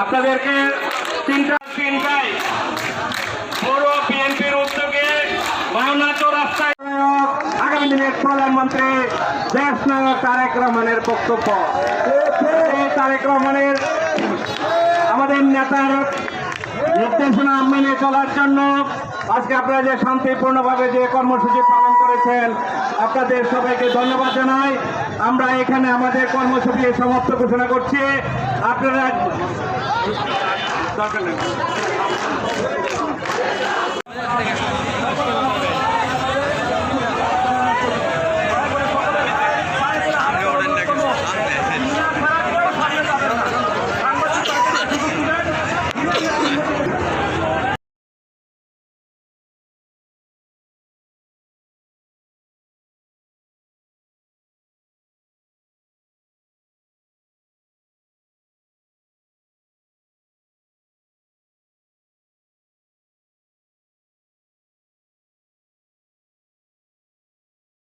আপনাদেরকে তিনটা তিনটায় পুরো বিএনপির উদ্যোগে মাওনাত রাস্তায় আগামী দিনের প্রধানমন্ত্রী দেশ নায়ক তারেক রহমানের বক্তব্য। তারেক রহমানের আমাদের নেতার নির্দেশনা মেনে চলার জন্য আজকে আপনারা যে শান্তিপূর্ণভাবে যে কর্মসূচি পালন করেছেন, আপনাদের সবাইকে ধন্যবাদ জানাই। আমরা এখানে আমাদের কর্মসূচি সমাপ্ত ঘোষণা করছি। আপনারা